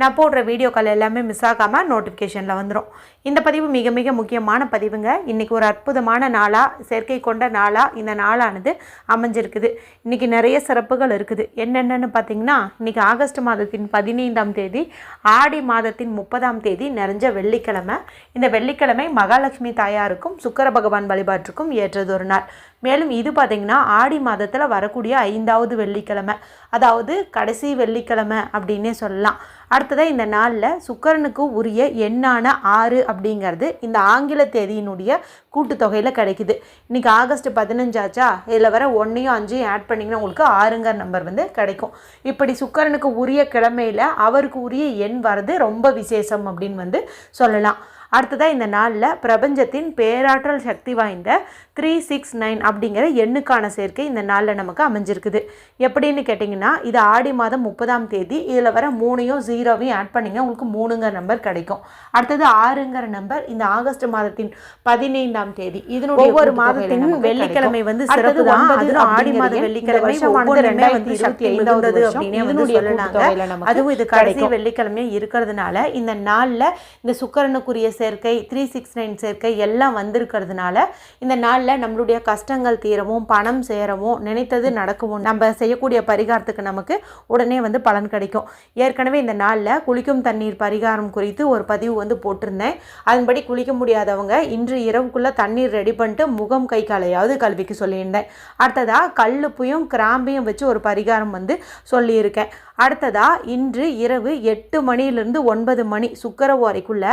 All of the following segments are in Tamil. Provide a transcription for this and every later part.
நான் போடுற வீடியோக்கள் எல்லாமே மிஸ் ஆகாமல் நோட்டிஃபிகேஷனில் வந்துடும் இந்த பதிவு மிக மிக முக்கியமான பதிவுங்க. இன்றைக்கி ஒரு அற்புதமான நாளாக செயற்கை கொண்ட நாளாக இந்த நாளானது அமைஞ்சிருக்குது. இன்றைக்கி நிறைய சிறப்புகள் இருக்குது. என்னென்னு பார்த்திங்கன்னா இன்றைக்கி ஆகஸ்ட் மாதத்தின் பதினைந்தாம் தேதி ஆடி மாதத்தின் முப்பதாம் தேதி நிறைஞ்ச வெள்ளிக்கிழமை. இந்த வெள்ளிக்கிழமை மகாலட்சுமி தாயாருக்கும் சுக்கர பகவான் வழிபாட்டுக்கும் ஏற்றது ஒரு நாள். மேலும் இது பார்த்திங்கன்னா ஆடி மாதத்தில் வரக்கூடிய ஐந்தாவது வெள்ளிக்கிழமை அதாவது கடைசி வெள்ளிக்கிழமை அப்படின்னே சொல்லலாம். அடுத்ததாக இந்த நாளில் சுக்கரனுக்கு உரிய எண்ணான ஆறு அப்படிங்கிறது இந்த ஆங்கில தேதியினுடைய கூட்டுத்தொகையில் கிடைக்குது. இன்றைக்கி ஆகஸ்ட் பதினஞ்சாச்சா இதில் வர ஒன்றையும் அஞ்சையும் ஆட் பண்ணிங்கன்னா உங்களுக்கு ஆறுங்கிற நம்பர் வந்து கிடைக்கும். இப்படி சுக்கரனுக்கு உரிய கிழமையில் அவருக்கு உரிய எண் வர்றது ரொம்ப விசேஷம் அப்படின்னு வந்து சொல்லலாம். அடுத்ததாக இந்த நாளில் பிரபஞ்சத்தின் பேராற்றல் சக்தி வாய்ந்த த்ரீ சிக்ஸ் நைன் அப்படிங்கிற எண்ணுக்கான சேர்க்கை இந்த நாளில் நமக்கு அமைஞ்சிருக்குது. எப்படின்னு கேட்டிங்கன்னா இது ஆடி மாதம் முப்பதாம் தேதி இதில் வர மூணையும் ஜீரோவையும் ஆட் பண்ணிங்க உங்களுக்கு மூணுங்கிற நம்பர் கிடைக்கும். அடுத்தது ஆறுங்கிற நம்பர் இந்த ஆகஸ்ட் மாதத்தின் பதினைந்தாம் தேதி. இதனுடைய ஒவ்வொரு மாதத்தின் வெள்ளிக்கிழமை வந்து சிறப்பு தான். ஆடி மாத வெள்ளிக்கிழமை ஒவ்வொரு ரெண்டாயிரத்தி இருபத்தி ஐந்தாவது அப்படின்னே சொல்லலாங்க அதுவும் இது கடைசி வெள்ளிக்கிழமையும் இருக்கிறதுனால இந்த நாளில் இந்த சுக்கரனுக்குரிய சேர்க்கை த்ரீ சிக்ஸ் நைன் சேர்க்கை எல்லாம் வந்திருக்கிறதுனால இந்த நாளில் நம்மளுடைய கஷ்டங்கள் தீரவும் பணம் சேரவும் நினைத்தது நடக்கவும் நம்ம செய்யக்கூடிய பரிகாரத்துக்கு நமக்கு உடனே வந்து பலன் கிடைக்கும். ஏற்கனவே இந்த நாளில் குளிக்கும் தண்ணீர் பரிகாரம் குறித்து ஒரு பதிவு வந்து போட்டிருந்தேன். அதன்படி குளிக்க முடியாதவங்க இன்று இரவுக்குள்ளே தண்ணீர் ரெடி பண்ணிட்டு முகம் கை காலையாவது கல்விக்கு சொல்லியிருந்தேன். அடுத்ததாக கல்லுப்பையும் கிராம்பையும் வச்சு ஒரு பரிகாரம் வந்து சொல்லியிருக்கேன். அடுத்ததாக இன்று இரவு எட்டு மணிலேருந்து ஒன்பது மணி சுக்கர வரைக்குள்ளே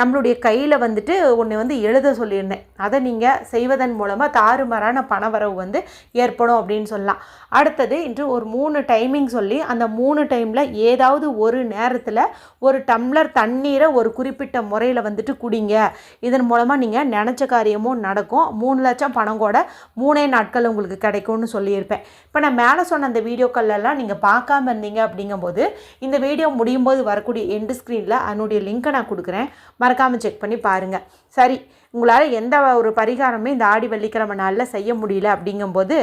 நம்மளுடைய கையில் வந்துட்டு ஒன்று வந்து எழுத சொல்லியிருந்தேன். அதை நீங்கள் செய்வதன் மூலமாக தாறுமாறான பணவரவு வந்து ஏற்படும் அப்படின்னு சொல்லலாம். அடுத்தது இன்று ஒரு மூணு டைமிங் சொல்லி அந்த மூணு டைமில் ஏதாவது ஒரு நேரத்தில் ஒரு டம்ளர் தண்ணீரை ஒரு குறிப்பிட்ட முறையில் வந்துட்டு குடிங்க. இதன் மூலமாக நீங்கள் நினச்ச காரியமும் நடக்கும். மூணு லட்சம் பணம் கூட மூணே நாட்கள் உங்களுக்கு கிடைக்கும்னு சொல்லியிருப்பேன். இப்போ நான் மேலே சொன்ன அந்த வீடியோக்கள்லாம் நீங்கள் பார்க்காம இருந்தீங்க அப்படிங்கும்போது இந்த வீடியோ முடியும் போது வரக்கூடிய எண்டு ஸ்க்ரீனில் அதனுடைய லிங்க்கை நான் கொடுக்குறேன். மறக்காமல் செக் பண்ணி பாருங்கள் சரி உங்களால் எந்த ஒரு பரிகாரமே இந்த ஆடி வெள்ளிக்கிழமை நாளில் செய்ய முடியல அப்படிங்கும்போது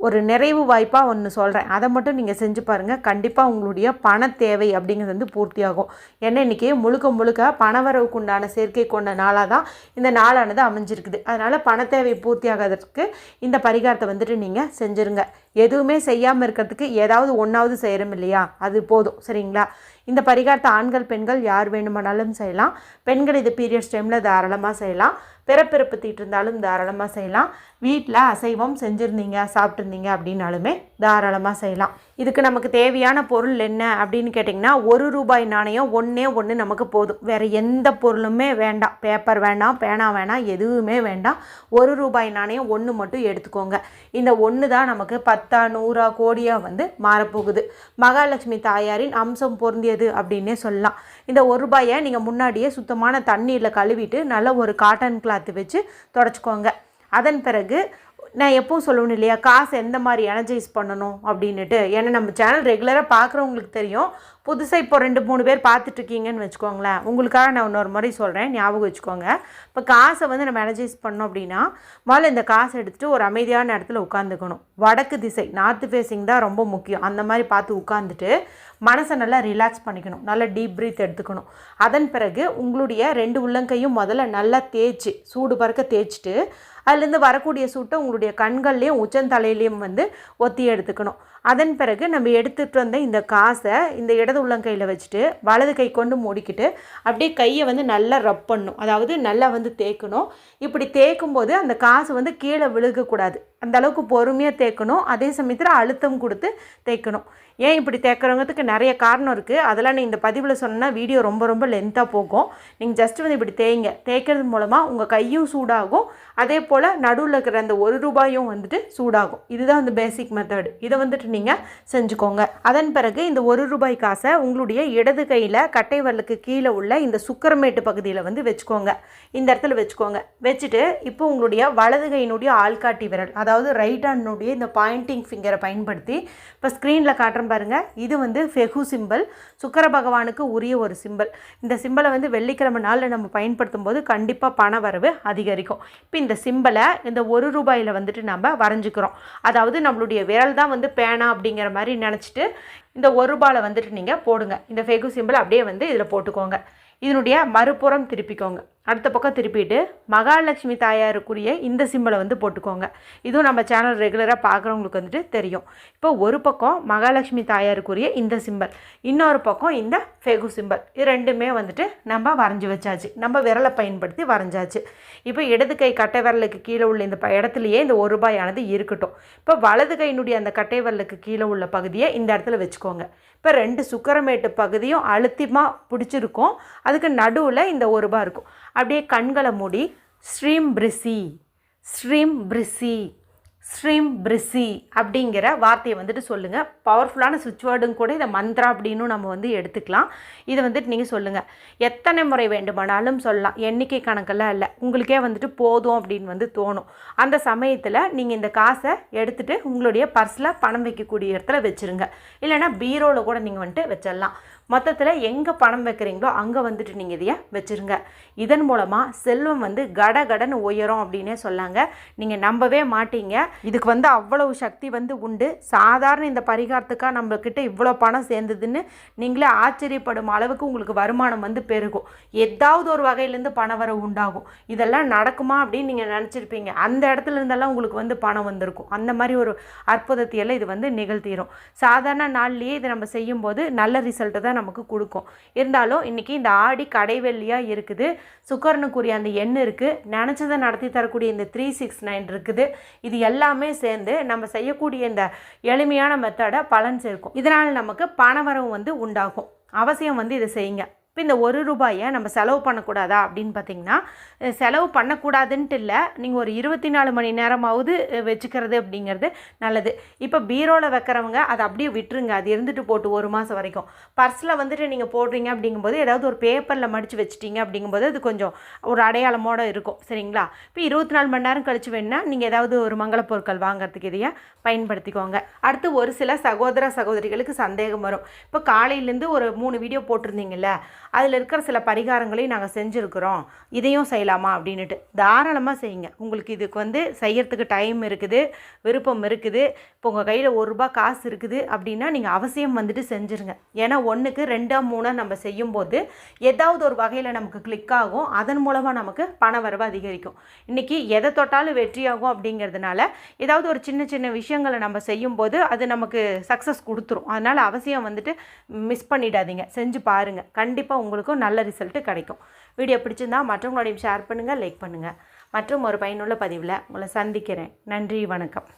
ஒரு நிறைவு வாய்ப்பாக ஒன்று சொல்கிறேன் அதை மட்டும் நீங்கள் செஞ்சு பாருங்கள் கண்டிப்பாக உங்களுடைய பண தேவை அப்படிங்கிறது வந்து பூர்த்தியாகும். ஏன்னா இன்றைக்கி முழுக்க முழுக்க பணவரவுக்கு உண்டான சேர்க்கை கொண்ட நாளாக தான் இந்த நாளானது அமைஞ்சிருக்குது. அதனால் பண தேவை பூர்த்தியாகிறதுக்கு இந்த பரிகாரத்தை வந்துட்டு நீங்கள் செஞ்சுருங்க. எதுவுமே செய்யாமல் இருக்கிறதுக்கு ஏதாவது ஒன்றாவது செய்கிறோம் இல்லையா? அது போதும். சரிங்களா? இந்த பரிகாரத்தை ஆண்கள் பெண்கள் யார் வேணுமானாலும் செய்யலாம். பெண்கள் இது பீரியட்ஸ் டைமில் தாராளமாக செய்யலாம். பிறப்பிறப்பு தீட்டு இருந்தாலும் தாராளமாக செய்யலாம். வீட்டில் அசைவம் செஞ்சுருந்தீங்க சாப்பிட்ருந்தீங்க அப்படின்னாலுமே தாராளமாக செய்யலாம். இதுக்கு நமக்கு தேவையான பொருள் என்ன அப்படின்னு கேட்டிங்கன்னா ஒரு ரூபாய் நாணயம் ஒன்றே ஒன்று நமக்கு போதும். வேறு எந்த பொருளுமே வேண்டாம். பேப்பர் வேண்டாம் பேனா வேணாம் எதுவுமே வேண்டாம். ஒரு ரூபாய் நாணயம் ஒன்று மட்டும் எடுத்துக்கோங்க. இந்த ஒன்று தான் நமக்கு பத்தா நூறா கோடியாக வந்து மாறப்போகுது. மகாலட்சுமி தாயாரின் அம்சம் பொருந்தியது அப்படின்னே சொல்லலாம். இந்த ஒரு ரூபாயை நீங்கள் முன்னாடியே சுத்தமான தண்ணீரில் கழுவிட்டு நல்ல ஒரு காட்டன் கிளாத்து வச்சு தொடச்சிக்கோங்க. அதன் பிறகு நான் எப்பவும் சொல்லணும் இல்லையா? காசு எந்த மாதிரி எனர்ஜைஸ் பண்ணணும் அப்படின்னுட்டு. ஏன்னா நம்ம சேனல் ரெகுலராக பார்க்குறவங்களுக்கு தெரியும். புதுசாக இப்போ ரெண்டு மூணு பேர் பார்த்துட்ருக்கீங்கன்னு வச்சுக்கோங்களேன். உங்களுக்காக நான் இன்னொரு முறை சொல்கிறேன் ஞாபகம் வச்சுக்கோங்க. இப்போ காசை வந்து நம்ம எனர்ஜைஸ் பண்ணோம் அப்படின்னா முதல்ல இந்த காசை எடுத்துகிட்டு ஒரு அமைதியான இடத்துல உட்காந்துக்கணும். வடக்கு திசை நார்த்து ஃபேஸிங் தான் ரொம்ப முக்கியம். அந்த மாதிரி பார்த்து உட்காந்துட்டு மனசை நல்லா ரிலாக்ஸ் பண்ணிக்கணும். நல்லா டீப் ப்ரீத் எடுத்துக்கணும். அதன் பிறகு உங்களுடைய ரெண்டு உள்ளங்கையும் முதல்ல நல்லா தேய்ச்சி சூடு பறக்க தேய்ச்சிட்டு அதுலேருந்து வரக்கூடிய சூட்டை உங்களுடைய கண்கள்லேயும் உச்சந்தலையிலையும் வந்து ஒத்தி எடுத்துக்கணும். அதன் பிறகு நம்ம எடுத்துகிட்டு வந்த இந்த காசை இந்த இடது உள்ளங்கையில் வச்சுட்டு வலது கை கொண்டு மூடிக்கிட்டு அப்படியே கையை வந்து நல்லா ரப் பண்ணணும் அதாவது நல்லா வந்து தேய்க்கணும். இப்படி தேய்க்கும் போது அந்த காசு வந்து கீழே விழுகக்கூடாது. அந்த அளவுக்கு பொறுமையாக தேய்க்கணும். அதே சமயத்தில் அழுத்தம் கொடுத்து தேய்க்கணும். ஏன் இப்படி தேய்க்கிறவங்கிறதுக்கு நிறைய காரணம் இருக்குது அதெல்லாம் நீ இந்த பதிவில் சொன்னால் வீடியோ ரொம்ப ரொம்ப லென்த்தாக போகும். நீங்கள் ஜஸ்ட் வந்து இப்படி தேய்ங்க. தேய்க்கிறது மூலமாக உங்கள் கையும் சூடாகும். அதே போல் நடுவில் இருக்கிற அந்த ஒரு ரூபாயும் வந்துட்டு சூடாகும். இதுதான் அந்த பேசிக் மெத்தடு இதை வந்துட்டு நீங்கள் செஞ்சுக்கோங்க. அதன் பிறகு இந்த ஒரு ரூபாய் காசை உங்களுடைய இடது கையில் கட்டை வரலுக்கு கீழே உள்ள இந்த சுக்கரமேட்டு பகுதியில் வந்து வச்சுக்கோங்க. இந்த இடத்துல வச்சுக்கோங்க. வச்சுட்டு இப்போ உங்களுடைய வலது கையினுடைய ஆள்காட்டி விரல் அதாவது ரைட் ஹேண்டினுடைய இந்த பாயிண்டிங் ஃபிங்கரை பயன்படுத்தி இப்போ ஸ்க்ரீனில் காட்டுற பாருங்கள் பாருங்க. இது வந்து ஃபெகு சிம்பல் சுக்கர பகவானுக்கு உரிய ஒரு சிம்பல் இந்த சிம்பலை வந்து வெள்ளிக்கிழமை நாளில் நம்ம பயன்படுத்தும் போது கண்டிப்பாக பண வரவு அதிகரிக்கும். இப்போ இந்த சிம்பலை இந்த ஒரு ரூபாயில் வந்துட்டு நம்ம வரைஞ்சிக்கிறோம். அதாவது நம்மளுடைய விரல் தான் வந்து பேனா அப்படிங்கிற மாதிரி நினச்சிட்டு இந்த ஒரு ரூபாயில் வந்துட்டு நீங்கள் போடுங்க. இந்த ஃபெகு சிம்பிள் அப்படியே வந்து இதில் போட்டுக்கோங்க. இதனுடைய மறுபுறம் திருப்பிக்கோங்க. அடுத்த பக்கம் திருப்பிட்டு மகாலட்சுமி தாயாருக்குரிய இந்த சிம்பிளை வந்து போட்டுக்கோங்க. இதுவும் நம்ம சேனல் ரெகுலராக பார்க்குறவங்களுக்கு வந்துட்டு தெரியும். இப்போ ஒரு பக்கம் மகாலட்சுமி தாயாருக்குரிய இந்த சிம்பல் இன்னொரு பக்கம் இந்த ஃபெகு சிம்பல் இது ரெண்டுமே வந்துட்டு நம்ம வரைஞ்சி வச்சாச்சு. நம்ம விரலை பயன்படுத்தி வரைஞ்சாச்சு. இப்போ இடது கை கட்டை விரலுக்கு கீழே உள்ள இந்த இடத்துலையே இந்த ஒரு ரூபாயானது இருக்கட்டும். இப்போ வலது கையினுடைய அந்த கட்டை விரலுக்கு கீழே உள்ள பகுதியை இந்த இடத்துல வச்சுக்கோங்க. இப்போ ரெண்டு சுக்கரமேட்டு பகுதியும் அழுத்திமாக பிடிச்சிருக்கும். அதுக்கு நடுவில் இந்த ஒரு ரூபாய் இருக்கும். அப்படியே கண்களை மூடி ஸ்ரீம் பிரிசி ஸ்ரீம் பிரிசி ஸ்ரீம் பிரிசி அப்படிங்கிற வார்த்தையை வந்துட்டு சொல்லுங்கள் பவர்ஃபுல்லான சுவிட்ச் வேர்டும் கூட இதை மந்த்ரா அப்படின்னு நம்ம வந்து எடுத்துக்கலாம். இதை வந்துட்டு நீங்கள் சொல்லுங்கள் எத்தனை முறை வேண்டுமானாலும் சொல்லலாம். எண்ணிக்கை கணக்கெல்லாம் இல்லை. உங்களுக்கே வந்துட்டு போதும் அப்படின்னு வந்து தோணும். அந்த சமயத்தில் நீங்கள் இந்த காசை எடுத்துகிட்டு உங்களுடைய பர்ஸில் பணம் வைக்கக்கூடிய இடத்துல வச்சுருங்க. இல்லைன்னா பீரோவில் கூட நீங்கள் வந்துட்டு வச்சிடலாம். மொத்தத்தில் எங்கே பணம் வைக்கிறீங்களோ அங்கே வந்துட்டு நீங்கள் இதைய வச்சுருங்க. இதன் மூலமாக செல்வம் வந்து கட கடன்னு உயரும் அப்படின்னே சொல்லாங்க. நீங்கள் நம்பவே மாட்டீங்க. இதுக்கு வந்து அவ்வளவு சக்தி வந்து உண்டு. சாதாரண இந்த பரிகாரத்துக்காக நம்மக்கிட்ட இவ்வளோ பணம் சேர்ந்ததுன்னு நீங்களே ஆச்சரியப்படும் அளவுக்கு உங்களுக்கு வருமானம் வந்து பெருகும். ஏதாவது ஒரு வகையிலேருந்து பண வரவு உண்டாகும். இதெல்லாம் நடக்குமா அப்படின்னு நீங்கள் நினச்சிருப்பீங்க. அந்த இடத்துல இருந்தெல்லாம் உங்களுக்கு வந்து பணம் வந்திருக்கும். அந்த மாதிரி ஒரு அற்புதத்தையெல்லாம் இது வந்து நிகழ்த்திடும் சாதாரண நாள்லேயே இதை நம்ம செய்யும்போது நல்ல ரிசல்ட்டை தான் நமக்கு கொடுக்கும். இருந்தாலும் இன்றைக்கி இந்த ஆடி கடைவெள்ளியாக இருக்குது. சுக்கரனுக்குரிய அந்த எண் இருக்குது நினச்சதை நடத்தி தரக்கூடிய இந்த த்ரீ சிக்ஸ் நைன் இருக்குது. இது எல்லாமே சேர்ந்து நம்ம செய்யக்கூடிய இந்த எளிமையான மெத்தடை பலன் சேர்க்கும். இதனால் நமக்கு பணவரவு வந்து உண்டாகும். அவசியம் வந்து இதை செய்யுங்க. இப்போ இந்த ஒரு ரூபாயை நம்ம செலவு பண்ணக்கூடாதா அப்படின்னு பார்த்தீங்கன்னா செலவு பண்ணக்கூடாதுன்ட்டு இல்லை. நீங்கள் ஒரு இருபத்தி நாலு மணி நேரமாவது வச்சுக்கிறது அப்படிங்கிறது நல்லது. இப்போ பீரோவில் வைக்கிறவங்க அதை அப்படியே விட்டுருங்க. அது இருந்துட்டு போட்டு ஒரு மாதம் வரைக்கும். பர்ஸில் வந்துட்டு நீங்கள் போடுறீங்க அப்படிங்கும்போது ஏதாவது ஒரு பேப்பரில் மடித்து வச்சிட்டீங்க அப்படிங்கும்போது அது கொஞ்சம் ஒரு அடையாளமோடு இருக்கும். சரிங்களா? இப்போ இருபத்தி நாலு மணி நேரம் கழிச்சு வேணா நீங்கள் ஏதாவது ஒரு மங்கள பொருட்கள் வாங்குறதுக்கு இதையே பயன்படுத்திக்கோங்க. அடுத்து ஒரு சில சகோதர சகோதரிகளுக்கு சந்தேகம் வரும். இப்போ காலையிலேருந்து ஒரு மூணு வீடியோ போட்டிருந்தீங்கல்ல அதில் இருக்கிற சில பரிகாரங்களையும் நாங்கள் செஞ்சுருக்குறோம். இதையும் செய்யலாமா அப்படின்ட்டு தாராளமாக செய்யுங்க. உங்களுக்கு இதுக்கு வந்து செய்யறதுக்கு டைம் இருக்குது விருப்பம் இருக்குது. இப்போ உங்கள் கையில் ஒரு ரூபா காசு இருக்குது அப்படின்னா நீங்கள் அவசியம் வந்துட்டு செஞ்சுருங்க. ஏன்னா ஒன்றுக்கு ரெண்டா மூணாக நம்ம செய்யும்போது ஏதாவது ஒரு வகையில் நமக்கு கிளிக் ஆகும். அதன் மூலமாக நமக்கு பண வரவு அதிகரிக்கும். இன்றைக்கி எதை தொட்டாலும் வெற்றியாகும் அப்படிங்கிறதுனால ஏதாவது ஒரு சின்ன சின்ன விஷயங்களை நம்ம செய்யும்போது அது நமக்கு சக்ஸஸ் கொடுத்துரும். அதனால் அவசியம் வந்துட்டு மிஸ் பண்ணிடாதீங்க. செஞ்சு பாருங்கள் கண்டிப்பாக உங்களுக்கும் நல்ல ரிசல்ட்டு கிடைக்கும். வீடியோ பிடிச்சிருந்தா மற்றவங்களோடையும் ஷேர் பண்ணுங்கள் லைக் பண்ணுங்கள் மற்றும் ஒரு பயனுள்ள பதிவில் உங்களை சந்திக்கிறேன். நன்றி வணக்கம்.